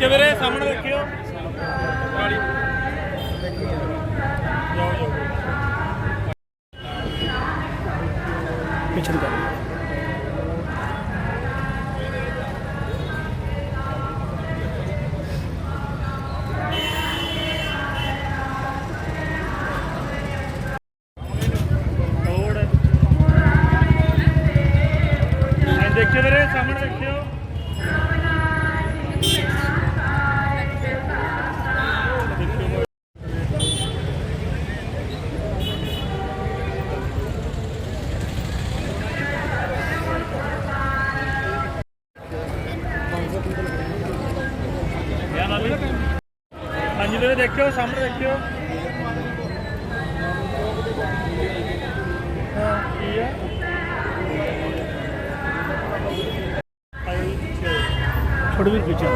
ਦੇ ਨਹੀਂ ਦੇਖਿਓ ਵੀਰੇ ਸਾਹਮਣੇ ਦੇਖਿਓ। ਪਿਛੜ ਕਰ। ਜਿਵੇਂ ਵੀਰੇ ਦੇਖਿਓ ਸਾਹਮਣੇ ਦੇਖਿਓ। ਹਾਂ ਕੀ ਹੈ ਥੋੜੀ ਵੀ ਪਿੱਛੇ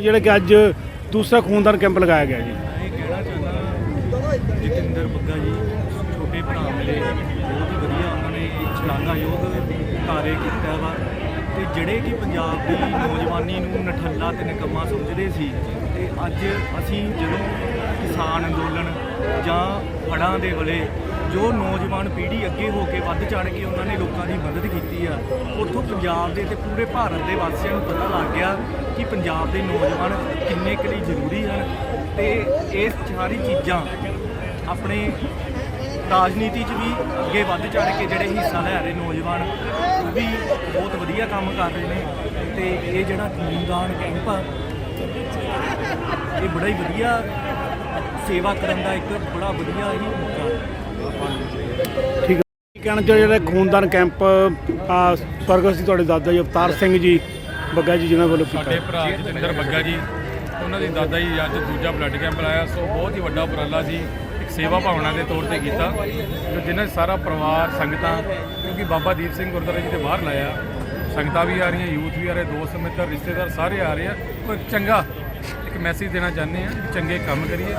ਜਿਹੜਾ ਕਿ ਅੱਜ ਦੂਸਰਾ ਖੂਨਦਾਨ ਕੈਂਪ ਲਗਾਇਆ ਗਿਆ ਜੀ। ਇਹ ਕਹਿਣਾ ਚਾਹੁੰਦਾ ਜਤਿੰਦਰ ਬੱਗਾ ਜੀ, ਛੋਟੇ ਭਰਾ ਮਿਲੇ, ਬਹੁਤ ਹੀ ਵਧੀਆ ਉਹਨਾਂ ਨੇ ਸ਼ਲਾਘਾਯੋਗ ਕਾਰੇ ਕੀਤਾ ਵਾ। ਤੇ ਜਿਹੜੇ ਕਿ ਪੰਜਾਬ ਦੀ ਨੌਜਵਾਨੀ ਨੂੰ ਨਠੱਲਾ ਤੇ ਨਿਕੰਮਾ ਸਮਝਦੇ ਸੀ, ਤੇ ਅੱਜ ਅਸੀਂ ਜਦੋਂ ਕਿਸਾਨ ਅੰਦੋਲਨ ਜਾਂ ਫੜਾਂ ਦੇ ਵੇਲੇ ਜੋ ਨੌਜਵਾਨ ਪੀੜ੍ਹੀ ਅੱਗੇ ਹੋ ਕੇ ਵੱਧ ਚੜ ਕੇ ਉਹਨਾਂ ਨੇ ਲੋਕਾਂ ਦੀ ਮਦਦ ਕੀਤੀ ਆ, ਉੱਥੋਂ ਪੰਜਾਬ ਦੇ ਤੇ ਪੂਰੇ ਭਾਰਤ ਦੇ ਵਾਸੀਆਂ ਨੂੰ ਪਤਾ ਲੱਗ ਗਿਆ ਕਿ ਪੰਜਾਬ ਦੇ ਨੌਜਵਾਨ ਕਿੰਨੇ ਕੁ ਲਈ ਜ਼ਰੂਰੀ ਹਨ ਤੇ ਇਹ ਸਾਰੀ ਚੀਜ਼ਾਂ ਆਪਣੇ ਰਾਜਨੀਤੀ 'ਚ ਵੀ ਅੱਗੇ ਵੱਧ ਚੜ ਕੇ ਜਿਹੜੇ ਹਿੱਸਾ ਲੈ ਰਹੇ ਨੌਜਵਾਨ, ਉਹ ਵੀ ਬਹੁਤ ਵਧੀਆ ਕੰਮ ਕਰ ਰਹੇ ਨੇ ਤੇ ਇਹ ਜਿਹੜਾ ਖੂਨਦਾਨ ਕੈਂਪ ਆ, ਇਹ ਬੜਾ ਹੀ ਵਧੀਆ ਸੇਵਾ ਕਰਨ ਦਾ ਇੱਕ ਬੜਾ ਵਧੀਆ ਹੀ ਮੌਕਾ ਠੀਕ ਹੈ। ਕਹਿਣਾ ਚਾਹੁੰਦੇ ਜਿਹੜਾ ਖੂਨਦਾਨ ਕੈਂਪ ਸਵਰਗਸਥ ਸੀ ਤੁਹਾਡੇ ਦਾਦਾ ਜੀ, ਅਵਤਾਰ ਸਿੰਘ ਜੀ, ਬੱਗਾ ਜੀ, ਜਿਨ੍ਹਾਂ ਵੱਲੋਂ ਸਾਡੇ ਭਰਾ ਜਤਿੰਦਰ ਬੱਗਾ ਜੀ, ਉਹਨਾਂ ਦੇ ਦਾਦਾ ਜੀ ਅੱਜ ਦੂਜਾ ਬਲੱਡ ਕੈਂਪ ਲਾਇਆ, ਸੋ ਬਹੁਤ ਹੀ ਵੱਡਾ ਉਪਰਾਲਾ ਸੀ ਇੱਕ ਸੇਵਾ ਭਾਵਨਾ ਦੇ ਤੌਰ ਤੇ ਕੀਤਾ ਤੇ ਜਿਨ੍ਹਾਂ ਸਾਰਾ ਪਰਿਵਾਰ, ਸੰਗਤਾਂ, ਕਿਉਂਕਿ ਬਾਬਾ ਦੀਪ ਸਿੰਘ ਗੁਰਦੁਆਰਾ ਜੀ ਦੇ ਬਾਹਰ ਲਾਇਆ, ਸੰਗਤਾਂ ਵੀ ਆ ਰਹੀਆਂ, ਯੂਥ ਵੀ ਆ ਰਹੇ, ਦੋਸਤ, ਮਿੱਤਰ, ਰਿਸ਼ਤੇਦਾਰ ਸਾਰੇ ਆ ਰਹੇ ਆ, ਪਰ ਚੰਗਾ ਇੱਕ ਮੈਸੇਜ ਦੇਣਾ ਚਾਹੁੰਦੇ ਆ ਚੰਗੇ ਕੰਮ ਕਰੀਏ,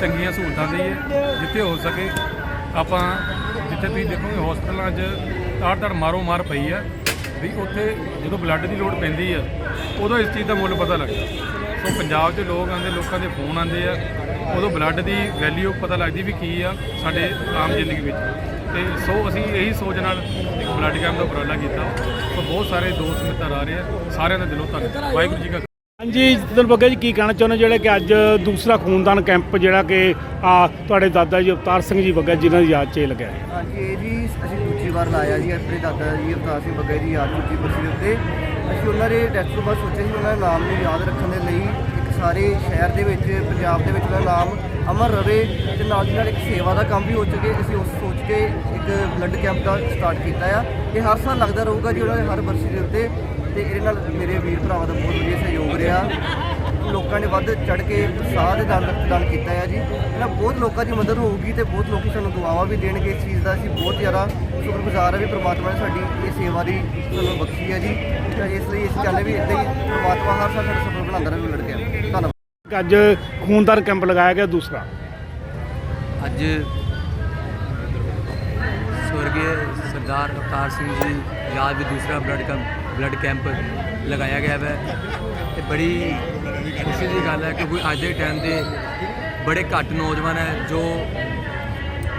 ਚੰਗੀਆਂ ਸਹੂਲਤਾਂ ਦੇਈਏ, ਜਿੱਥੇ ਹੋ ਸਕੇ ਆਪਾਂ ਜਿੱਥੇ ਤੁਸੀਂ ਦੇਖੋਗੇ ਹਸਪਤਾਲਾਂ 'ਚ ਤਾੜ ਤਾੜ ਮਾਰੋ ਮਾਰ ਪਈ ਆ, ਵੀ ਉੱਥੇ ਜਦੋਂ ਬਲੱਡ ਦੀ ਲੋੜ ਪੈਂਦੀ ਆ, ਉਦੋਂ ਇਸ ਚੀਜ਼ ਦਾ ਮੁੱਲ ਪਤਾ ਲੱਗਦਾ। ਸੋ ਪੰਜਾਬ 'ਚ ਲੋਕ ਆਉਂਦੇ, ਲੋਕਾਂ ਦੇ ਫੋਨ ਆਉਂਦੇ ਆ, ਉਦੋਂ ਬਲੱਡ ਦੀ ਵੈਲਿਊ ਪਤਾ ਲੱਗਦੀ ਵੀ ਕੀ ਆ ਸਾਡੇ ਆਮ ਜ਼ਿੰਦਗੀ ਵਿੱਚ। ਤੇ ਸੋ ਅਸੀਂ ਇਹੀ ਸੋਚ ਨਾਲ ਇੱਕ ਬਲੱਡ ਕੈਂਪ ਦਾ ਉਪਰਾਲਾ ਕੀਤਾ। ਸੋ ਬਹੁਤ ਸਾਰੇ ਦੋਸਤ ਮਿੱਤਰ ਆ ਰਹੇ ਆ, ਸਾਰਿਆਂ ਦਾ ਦਿਲੋਂ ਧੰਨਵਾਦ। ਵਾਹਿਗੁਰੂ ਜੀ ਕਾ ਹਾਂਜੀ ਜਤਿੰਦਰ ਬੱਗਾ ਜੀ, ਕੀ ਕਹਿਣਾ ਚਾਹੁੰਦੇ ਜਿਹੜੇ ਕਿ ਅੱਜ ਦੂਸਰਾ ਖੂਨਦਾਨ ਕੈਂਪ ਜਿਹੜਾ ਕਿ, ਆ, ਤੁਹਾਡੇ ਦਾਦਾ ਜੀ ਅਵਤਾਰ ਸਿੰਘ ਜੀ ਬੱਗਾ, ਜਿਨ੍ਹਾਂ ਦੀ ਯਾਦ 'ਚ ਇਹ ਲੱਗਿਆ ਹੈ। ਹਾਂਜੀ, ਇਹ ਜੀ ਅਸੀਂ ਦੂਜੀ ਵਾਰ ਲਾਇਆ ਜੀ, ਆਪਣੇ ਦਾਦਾ ਜੀ ਅਵਤਾਰ ਸਿੰਘ ਬੱਗਾ ਦੀ ਯਾਦ ਦੂਜੀ ਬਰਸੀ ਦੇ ਉੱਤੇ। ਅਸੀਂ ਉਹਨਾਂ ਦੇ ਡੈਥ ਤੋਂ ਬਾਅਦ ਸੋਚਿਆ ਸੀ ਉਹਨਾਂ ਦੇ ਨਾਮ ਨੂੰ ਯਾਦ ਰੱਖਣ ਦੇ ਲਈ ਇੱਕ ਸਾਰੇ ਸ਼ਹਿਰ ਦੇ ਵਿੱਚ, ਪੰਜਾਬ ਦੇ ਵਿੱਚ ਉਹਨਾਂ ਦਾ ਨਾਮ ਅਮਰ ਰਵੇ ਤੇ ਨਾਲ ਦੀ ਨਾਲ ਇੱਕ ਸੇਵਾ ਦਾ ਕੰਮ ਵੀ ਹੋ ਚੁੱਕੇ ਅਸੀਂ ਉਸ ਸੋਚ ਕੇ ਇੱਕ ਬਲੱਡ ਕੈਂਪ ਦਾ ਸਟਾਰਟ ਕੀਤਾ ਆ। ਇਹ ਹਰ ਸਾਲ ਲੱਗਦਾ ਰਹੂਗਾ ਜੀ ਉਹਨਾਂ ਦੇ ਹਰ ਬਰਸੀ ਦੇ ਉੱਤੇ। ਤੇ ਇਹਦੇ ਨਾਲ ਮੇਰੇ ਵੀਰ ਭਰਾਵਾਂ ਦਾ ਬਹੁਤ ਵਧੀਆ ਸਹਿਯੋਗ ਰਿਹਾ। ਲੋਕਾਂ ਨੇ ਵੱਧ ਚੜ ਕੇ ਸਾਹ ਦੇ ਦਾਨ ਰਕਤਦਾਨ ਕੀਤਾ ਹੈ ਜੀ। ਇਹਨਾਂ ਬਹੁਤ ਲੋਕਾਂ ਦੀ ਮਦਦ ਹੋਊਗੀ ਤੇ ਬਹੁਤ ਲੋਕੀ ਸਾਨੂੰ ਦੁਆਵਾਂ ਵੀ ਦੇਣਗੇ ਇਸ ਚੀਜ਼ ਦਾ। ਅਸੀਂ ਬਹੁਤ ਜ਼ਿਆਦਾ ਸ਼ੁਕਰਗੁਜ਼ਾਰ ਹਾਂ ਵੀ ਪ੍ਰਮਾਤਮਾ ਨੇ ਸਾਡੀ ਇਹ ਸੇਵਾ ਦੀ ਸਾਨੂੰ ਬਖਸ਼ੀ ਹੈ ਜੀ। ਤੇ ਇਸ ਲਈ ਅਸੀਂ ਚਾਹੁੰਦੇ ਵੀ ਇਦਾਂ ਹੀ ਪ੍ਰਮਾਤਮਾ ਹਰ ਸਾਲ ਸਾਡਾ ਸਫਲ ਬਣਾਉਂਦਾ ਰਹੇ ਲੜ ਗਿਆ ਧੰਨਵਾਦ। ਅੱਜ ਖੂਨਦਾਨ ਕੈਂਪ ਲਗਾਇਆ ਗਿਆ ਦੂਸਰਾ। ਅੱਜ ਸਵਰਗੀ ਸਰਦਾਰ ਅਵਤਾਰ ਸਿੰਘ ਜੀ ਯਾਦ ਵਿੱਚ ਦੂਸਰਾ ਬਲੱਡ ਕੈਂਪ। ਬਲੱਡ ਕੈਂਪ ਲਗਾਇਆ ਗਿਆ ਹੈ ਇਹ ਬੜੀ ਖੁਸ਼ੀ ਦੀ ਗੱਲ ਹੈ ਕਿਉਂਕਿ ਅੱਜ ਦੇ ਟਾਈਮ ਦੇ ਬੜੇ ਘੱਟ ਨੌਜਵਾਨ ਹੈ ਜੋ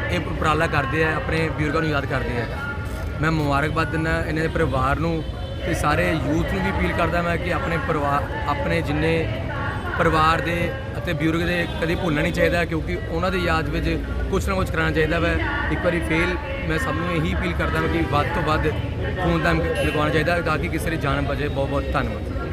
ਇਹ ਉਪਰਾਲਾ ਕਰਦੇ ਆ ਆਪਣੇ ਬਜ਼ੁਰਗਾਂ ਨੂੰ ਯਾਦ ਕਰਦੇ ਆ ਮੈਂ ਮੁਬਾਰਕਬਾਦ ਦਿੰਦਾ ਇਹਨਾਂ ਦੇ ਪਰਿਵਾਰ ਨੂੰ ਤੇ ਸਾਰੇ ਯੂਥ ਨੂੰ ਵੀ ਅਪੀਲ ਕਰਦਾ ਮੈਂ ਕਿ ਆਪਣੇ ਪਰਿਵਾਰ, ਆਪਣੇ ਜਿੰਨੇ ਪਰਿਵਾਰ ਦੇ ਅਤੇ ਬਿਊਰੋ ਦੇ ਕਦੇ ਭੁੱਲਣਾ ਨਹੀਂ ਚਾਹੀਦਾ ਕਿਉਂਕਿ ਉਹਨਾਂ ਦੀ ਯਾਦ ਵਿੱਚ ਕੁਝ ਨਾ ਕੁਝ ਕਰਾਉਣਾ ਚਾਹੀਦਾ ਵੈ। ਇੱਕ ਵਾਰੀ ਫੇਲ ਮੈਂ ਸਭ ਨੂੰ ਇਹੀ ਅਪੀਲ ਕਰਦਾ ਹਾਂ ਕਿ ਵੱਧ ਤੋਂ ਵੱਧ ਖੂਨਦਾਨ ਲਗਵਾਉਣਾ ਚਾਹੀਦਾ ਤਾਂ ਕਿ ਕਿਸੇ ਦੀ ਜਾਨ ਬਚੇ। ਬਹੁਤ ਬਹੁਤ ਧੰਨਵਾਦ।